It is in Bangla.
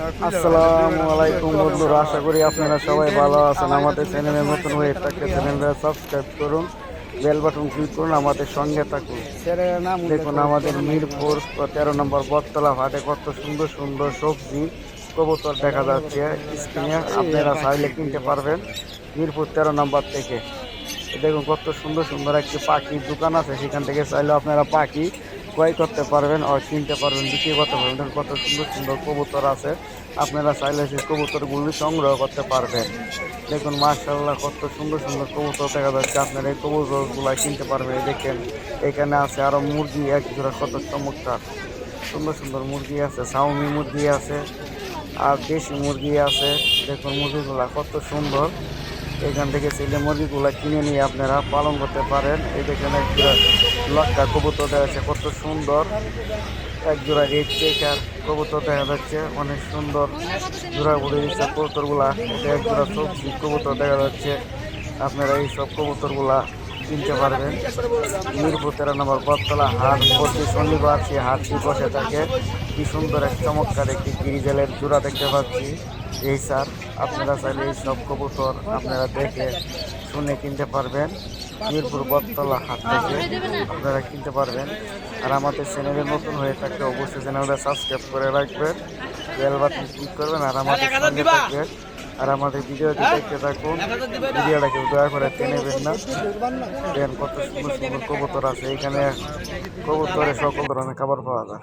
আসসালামু আলাইকুম বন্ধুরা, আশা করি আপনারা সবাই ভালো আছেন। আমাদের চ্যানেলে নতুন হয়ে থাকলে চ্যানেলটা সাবস্ক্রাইব করুন বেল বাটন ক্লিক করুন, আমাদের সঙ্গে থাকুন। দেখুন আমাদের মিরপুর, তেরো নম্বর বটতলা হাটে কত সুন্দর সুন্দর সবজি, কবুতর দেখা যাচ্ছে স্ক্রিনে আপনারা চাইলে কিনতে পারবেন মিরপুর তেরো নম্বর থেকে। দেখুন কত সুন্দর সুন্দর একটি পাখির দোকান আছে, সেখান থেকে চাইলে আপনারা পাখি ক্রয় করতে পারবেন আর কিনতে পারবেন, বিক্রি করতে পারবেন। কত সুন্দর সুন্দর কবুতর আছে। আপনারা চাইলে সেই কবুতরগুলি সংগ্রহ করতে পারবেন। দেখুন মার্শাল্লাহ কত সুন্দর সুন্দর কবুতর দেখা যাচ্ছে। আপনারা এই কবুতরগুলো কিনতে পারবেন। দেখেন, এখানে আছে আরও মুরগি এক জোড়া কত চমৎকার। সুন্দর সুন্দর মুরগি আছে সাউমি মুরগি আছে, আর দেশি মুরগি আছে। দেখুন মুরগিগুলা কত সুন্দর। এখান থেকে ছেলে মুরগিগুলো কিনে নিয়ে আপনারা পালন করতে পারেন। এই দেখেন এক জোড়া লক্কা কবুতর দেখা যাচ্ছে, কত সুন্দর। এক জোড়া রেড চেকার কবুতর দেখা যাচ্ছে, অনেক সুন্দর জোড়া ঘুরে দিচ্ছে কবুতরগুলা। এক জোড়া সবজি কবুতর দেখা যাচ্ছে। আপনারা এই সব কবুতরগুলা কিনতে পারবেন। মিরপুর তেরো নম্বর বটতলা হাট প্রতি শনিবার সেই হাটটি বসে থাকে। কি সুন্দর এক চমৎকার একটি গিরিজালের জোড়া দেখতে পাচ্ছি। এই স্যার, আপনারা চাইলে এই সব কবুতর আপনারা দেখে শুনে কিনতে পারবেন। মিরপুর বটতলা হাট থেকে আপনারা কিনতে পারবেন। আর আমাদের চ্যানেলে নতুন হয়ে থাকলে অবশ্যই চ্যানেলটা সাবস্ক্রাইব করে রাখবেন। বেল বাটন ক্লিক করবেন আর আমাদের আর আমাদের ভিডিওটি দেখতে থাকুন। ভিডিওটা কেউ দয়া করে টেনেবেন না। দেন কত সুন্দর সুন্দর কবুতর আছে। এখানে কবুতরে সকল ধরনের খাবার পাওয়া যায়।